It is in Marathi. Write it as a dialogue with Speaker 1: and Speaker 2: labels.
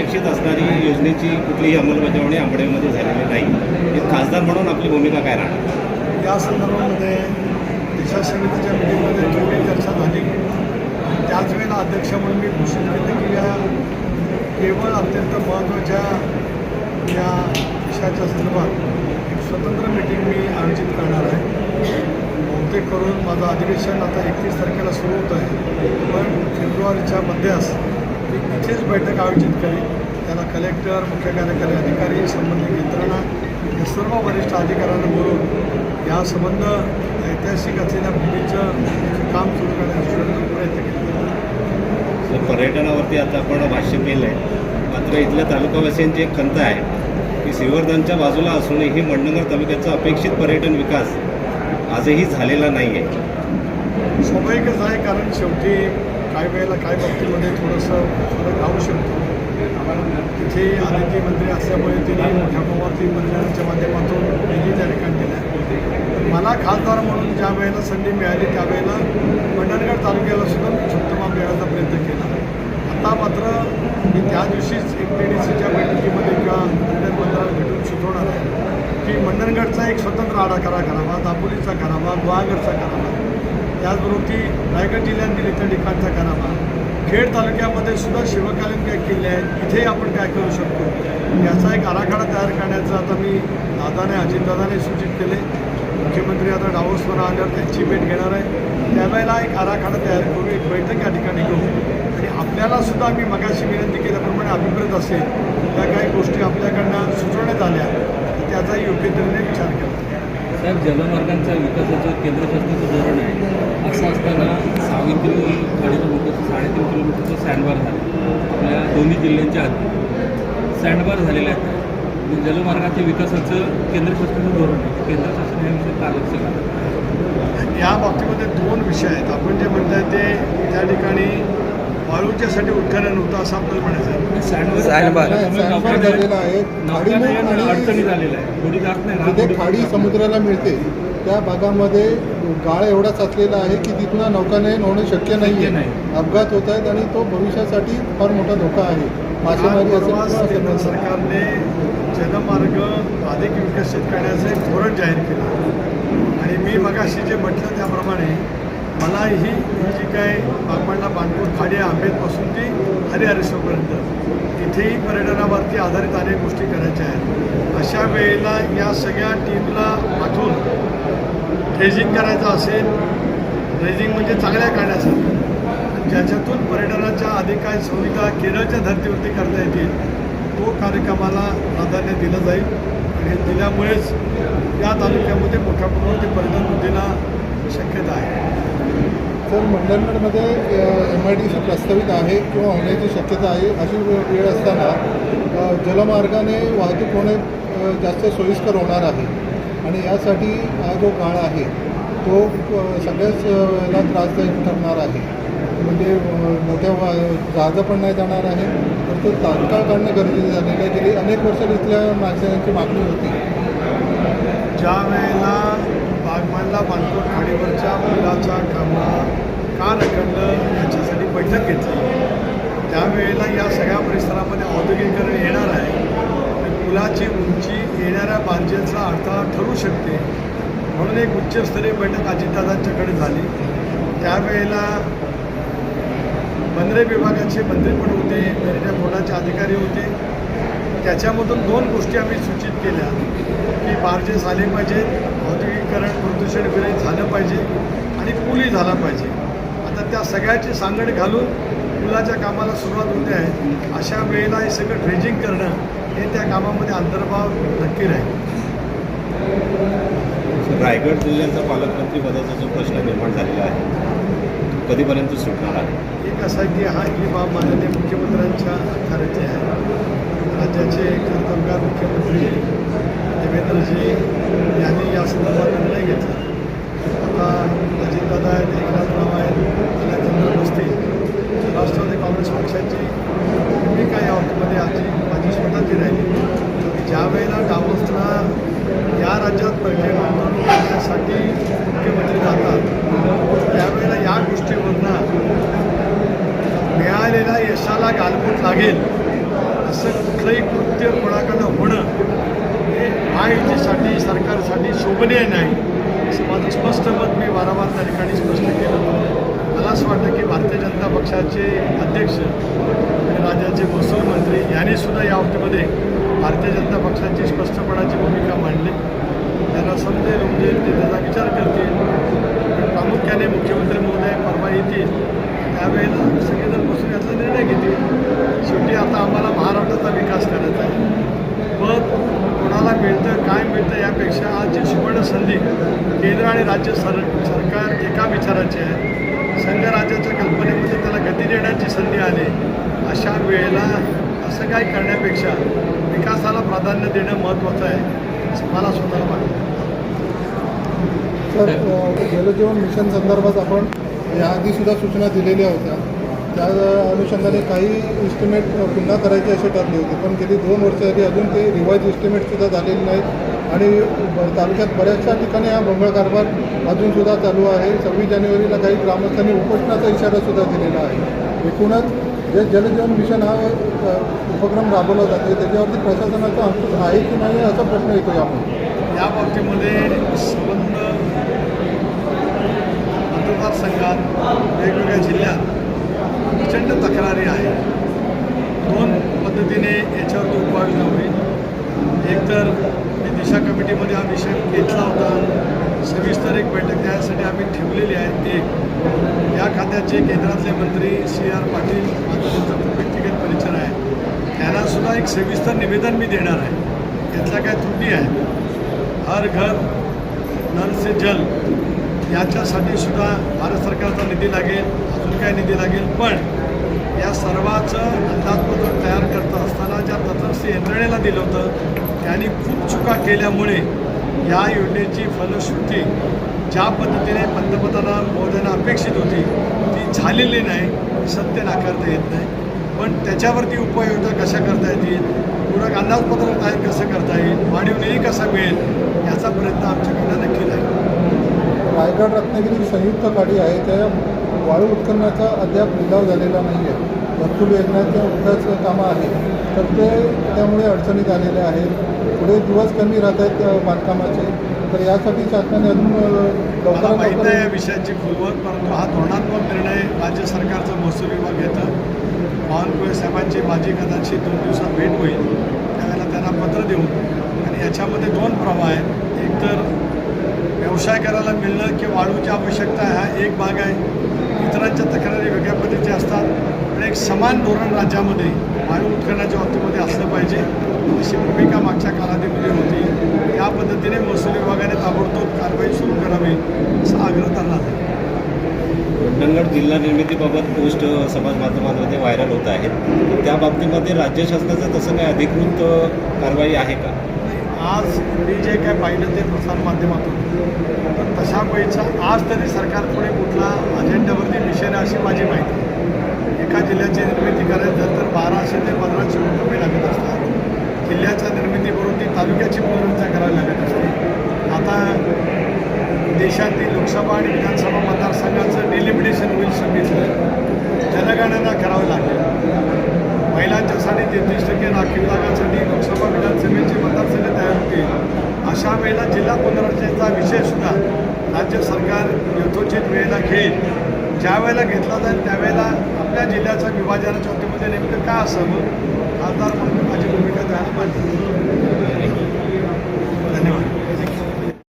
Speaker 1: अपेक्षित असणारी योजनेची कुठलीही अंमलबजावणी आंबडेमध्ये झालेली नाही. एक खासदार म्हणून आपली भूमिका काय राहणार?
Speaker 2: या संदर्भामध्ये दिशा समितीच्या मिटिंगमध्ये थोडी चर्चा झाली त्याच वेळेला अध्यक्ष म्हणून मी घोषित केलं की या केवळ अत्यंत महत्त्वाच्या या विषयाच्या संदर्भात एक स्वतंत्र मिटिंग मी आयोजित करणार आहे. बहुतेक करून माझं अधिवेशन आता एकतीस तारखेला सुरू होत आहे. पण फेब्रुवारीच्या मध्यास इथेच बैठक आयोजित करेन त्याला कलेक्टर मुख्य कार्यकारी अधिकारी संबंधित यंत्रणा या सर्व वरिष्ठ अधिकाऱ्यांना बोलून या संबंध ऐतिहासिक असलेल्या भूमीचं काम सुरू करण्याचा प्रयत्न केला.
Speaker 1: पर्यटनावरती आता आपण भाष्य केलं आहे मात्र इथल्या तालुकावासियांची एक खंत आहे की श्रीवर्धनच्या बाजूला असूनही मंडणगड तालुक्याचा अपेक्षित पर्यटन विकास आजही झालेला नाही आहे
Speaker 2: स्वाभाविकच आहे कारण शेवटी काही वेळेला काय बाबतीमध्ये थोडंसं फरक राहू शकतो. तिथे आदित्य मंत्री असल्यामुळे तिने मोठ्या प्रमाणावरती मंदिरांच्या माध्यमातून निधी त्या ठिकाणी दिला मला खासदार म्हणून ज्या वेळेला संधी मिळाली त्यावेळेला मंडणगड तालुक्याला सुद्धा मी छत्तमा मिळायचा प्रयत्न केला. आता मात्र मी त्या दिवशीच एक पी डी सीच्या बैठकीमध्ये किंवा पर्यटन मंत्र्याला भेटून सुचवणार आहे की मंडणगडचा एक स्वतंत्र आराखडा करावा दापोलीचा करावा गुहागरचा करावा. त्याचबरोबर ती रायगड जिल्ह्यात दिली इतर ठिकाणचा करावा खेड तालुक्यामध्ये सुद्धा शिवकालीन काय किल्ले आहेत इथे आपण काय करू शकतो? याचा एक आराखडा तयार करण्याचं आता मी दादाने अजितदादाने सूचित केले. मुख्यमंत्री आता डावोसवर आल्यावर त्यांची भेट घेणार आहे. त्यावेळेला एक आराखडा तयार करू एक बैठक या ठिकाणी घेऊ. आणि आपल्याला सुद्धा मी मगाशी विनंती केल्याप्रमाणे अभिप्रेत असेल त्या काही गोष्टी आपल्याकडनं सुचवण्यात आल्या त्याचाही योग्य तऱ्हेने विचार केला.
Speaker 3: साहेब जलमार्गांच्या विकासाचं केंद्र शासनाचं धोरण आहे. असं असताना सावित्री किलोमीटरचं साडेतीन किलोमीटरचं सँडबार झालं. आपल्या दोन्ही जिल्ह्यांच्या आधी. सँडबार झालेले आहेत. म्हणजे जलमार्गाच्या विकासाचं केंद्र शासनाचं धोरण आहे. केंद्र शासन या का लक्ष
Speaker 2: या बाबतीमध्ये दोन विषय आहेत. आपण जे म्हणताय ते त्या ठिकाणी वाळूच्यासाठी उत्खनन होतं असं आपल्याला म्हणायचं
Speaker 3: नौकानयन-
Speaker 4: झालेला आहे.
Speaker 3: अडचणी
Speaker 4: खाडी. समुद्राला मिळते. त्या भागामध्ये गाळ एवढा साचलेला आहे की तिथनं नौकानयन होणं शक्य नाही
Speaker 3: शक्य
Speaker 4: आहे
Speaker 3: नाही.
Speaker 4: अपघात होत आहेत आणि तो भविष्यासाठी फार मोठा धोका आहे. मासेमारी असेल
Speaker 2: सरकारने जलमार्ग अधिक विकसित करण्याचं एक धोरण जाहीर केलं. आणि मी मगाशी जे म्हटलं त्याप्रमाणे मला ही ही जी काय बागमांडला बांधपूर खाडी आहे ते ती हरिहरेश्वरपर्यंत. तिथेही पर्यटनावरती आधारित अनेक गोष्टी करायच्या आहेत. अशा वेळेला या सगळ्या टीमला पाठवून ट्रेजिंग करायचं असेल ट्रेजिंग म्हणजे चांगल्या काढण्यासाठी ज्याच्यातून पर्यटनाच्या अधिक काही सुविधा केरळच्या धर्तीवरती करता येतील तो कार्यक्रमाला प्राधान्य दिलं जाईल. आणि दिल्यामुळेच या तालुक्यामध्ये मोठ्या प्रमाणात पर्यटन वृद्धीला शक्यता आहे.
Speaker 4: तर मंडणगडमध्ये एम आय डी सी प्रस्तावित आहे किंवा होण्याची शक्यता आहे अशी वेळ असताना जलमार्गाने वाहतूक होणे जास्त सोयीस्कर होणार आहे. आणि यासाठी हा जो काळ आहे तो सगळ्याच याला त्रासदायक ठरणार आहे. म्हणजे मोठ्या वा जहाजं पण नाही जाणार आहे. तर तो तात्काळ काढणं गरजेचं झालेलं आहे गेली अनेक वर्ष इथल्या माणसांची मागणी होती
Speaker 2: ज्या वेळेला बागमानला बांधकोट खाडीवरच्या पुलाचा कामा का रखडलं याच्यासाठी बैठक घेतली. त्यावेळेला या सगळ्या परिसरामध्ये औद्योगिकरण येणार आहे. पुलाची उंची येणाऱ्या बांधजेचा अडथळा ठरू शकते. म्हणून एक उच्चस्तरीय बैठक अजितदादांच्याकडे झाली. त्यावेळेला बंदरे विभागाचे मंत्री पण होते मेरिटा बोर्डाचे अधिकारी होते. त्याच्यामधून दोन गोष्टी आम्ही सूचित केल्या की बार्जेस आले पाहिजेत औद्योगिकरण प्रदूषण विरहित झालं पाहिजे आणि पुली झाला पाहिजे. त्या सगळ्याची सांगड घालून पुलाच्या कामाला सुरुवात होते आहे. अशा वेळेला हे सगळं ड्रेजिंग करणं हे त्या कामामध्ये अंतर्भाव नक्की राहील.
Speaker 1: रायगड जिल्ह्याचा पालकमंत्री पदाचा जो प्रश्न निर्माण झालेला आहे तो कधीपर्यंत सुटणार आहे?
Speaker 2: एक असं की हा ही बाब माननीय मुख्यमंत्र्यांच्या अथॉरिटी आहे. राज्याचे कर्तव्यगार मुख्यमंत्री देवेंद्रजी यांनी या संदर्भात निर्णय घेतला. आता अजितदादा आहेत पंचवीस वर्षांची. भूमिका या हॉटेलमध्ये आजची माझी स्वतःची राहिली. ज्या वेळेला डावोसला या राज्यात पर्यटन करण्यासाठी मुख्यमंत्री जातात. त्यावेळेला या गोष्टीवरनं मिळालेल्या यशाला गालबोट लागेल असं कुठलंही कृत्य कोणाकडं होणं हे महायुतीसाठी सरकारसाठी शोभनीय नाही असं माझं स्पष्ट मत मी वारंवार त्या ठिकाणी स्पष्ट केलं. मला असं वाटतं की भारतीय जनता पक्षाचे अध्यक्ष आणि राज्याचे महसूल मंत्री यांनी सुद्धा या बाबतीमध्ये भारतीय जनता पक्षाची स्पष्टपणाची भूमिका मांडली. त्यांना समजेल उमजेल ते त्याचा विचार करतील. प्रामुख्याने मुख्यमंत्री महोदय परवा येतील. त्यावेळेला सगळेजण बसून याचा निर्णय घेतील. शेवटी आता आम्हाला महाराष्ट्राचा विकास करायचा आहे. पण कोणाला मिळतं काय मिळतं यापेक्षा आज जी सुवर्ण संधी केंद्र आणि राज्य सर सरकार एका विचाराचे आहे. संघ राज्याच्या कल्पनेमध्ये त्याला गती देण्याची संधी आली. अशा वेळेला असं काय करण्यापेक्षा विकासाला प्राधान्य देणं महत्त्वाचं आहे. असं मला स्वतःला वाटतं.
Speaker 4: तर जलजीवन मिशन संदर्भात आपण याआधीसुद्धा सूचना दिलेल्या होत्या. त्या अनुषंगाने काही इस्टिमेट पुन्हा करायचे असे ठरले होते. पण गेली दोन वर्ष झाली अजून ते रिवाईज इस्टिमेटसुद्धा झालेले नाहीत. आणि तालुक्यात बऱ्याचशा ठिकाणी हा भोंगळ कारभार अजूनसुद्धा चालू आहे. सव्वीस जानेवारीला काही ग्रामस्थांनी उपोषणाचा इशारासुद्धा दिलेला आहे. एकूणच जे जलजीवन मिशन हा उपक्रम राबवला जातो त्याच्यावरती प्रशासनाचा अंकुश आहे की नाही असा प्रश्न येतो यामुळे.
Speaker 2: या बाबतीमध्ये संबंध मतदारसंघात वेगवेगळ्या जिल्ह्यात प्रचंड तक्रारी आहे दोन पद्धतीने याच्यावरती उपाययोजना होईल एकतर मी दिशा कमिटीमध्ये हा विषय घेतला होता. सविस्तर एक बैठक त्यासाठी आम्ही ठेवलेली आहे. एक या खात्याचे केंद्रातले मंत्री सी आर पाटील माझा व्यक्तिगत परिचय आहे. त्यांनासुद्धा एक सविस्तर निवेदन मी देणार आहे. यातल्या काय त्रुटी आहेत हर घर नल से जल. याच्यासाठी सुद्धा भारत सरकारचा निधी लागेल अजून काय निधी लागेल? पण या सर्वाचं अंदाजपत्रक तयार करत असताना ज्या तटस्थ यंत्रणेला दिलं होतं त्यांनी खूप चुका केल्यामुळे या योजनेची फलश्रुती ज्या पद्धतीने पंतप्रधान महोदयांना अपेक्षित होती ती झालेली नाही सत्य नाकारता येत नाही. पण त्याच्यावरती उपाययोजना कशा करता येतील पूरक अंदाजपत्रक तयार कसं करता येईल वाढीव निधी कसा मिळेल याचा प्रयत्न आमच्याकडनं नक्की
Speaker 4: रायगड रत्नागिरी संयुक्त गाडी आहे त्या वाळू उत्खननाचा अद्याप लिलाव झालेला नाही आहे भरपूर योजनाच्या विकास कामं आहेत. तर ते त्यामुळे अडचणीत आलेले आहेत. पुढे दिवस कमी राहत आहेत बांधकामाचे. तर यासाठी शासनाने अजून लवकरात
Speaker 2: आहे या विषयाची खोलवर परंतु हा धोरणात्मक निर्णय राज्य सरकारचा महसूल विभाग घेतं. बावनकुळे साहेबांची माझी कदाचित दोन दिवसात भेट होईल. त्यावेळेला त्यांना पत्र देऊन आणि याच्यामध्ये दोन प्रवाह आहेत. एक तर व्यवसाय करायला मिळणं किंवा वाळूची आवश्यकता हा एक भाग आहे. इतरांच्या तक्रारी वेगळ्या पद्धतीच्या असतात. पण एक समान धोरण राज्यामध्ये वाळू उत्खननाच्या बाबतीमध्ये असलं पाहिजे. अशी भूमिका मागच्या कालावधीमध्ये होती. त्या पद्धतीने महसूल विभागाने ताबडतोब कारवाई सुरू करावी असा आग्रह त्यांना आहे
Speaker 1: मंडणगड जिल्हा निर्मितीबाबत पोस्ट समाज माध्यमांमध्ये व्हायरल होत आहेत. त्या बाबतीमध्ये राज्य शासनाचं तसं काही अधिकृत कारवाई आहे का?
Speaker 2: आज मी जे काय पाहिलं ते प्रसारमाध्यमातून तर तशा वेळेचा आज तरी सरकार पुढे कुठला अजेंड्यावरती विषय नाही अशी माझी माहिती. एका जिल्ह्याची निर्मिती करायची तर बाराशे ते पंधराशे रुपये लागत असतात. त्यावेळेला जिल्हा पुनर्रचनेचा विषयसुद्धा राज्य सरकार यथोचित वेळेला घेईल. ज्या वेळेला घेतला जाईल त्यावेळेला आपल्या जिल्ह्याच्या विभाजनाच्या वतीमध्ये नेमकं काय असावं? आमदार म्हणून माझी भूमिका द्यायला पाहिजे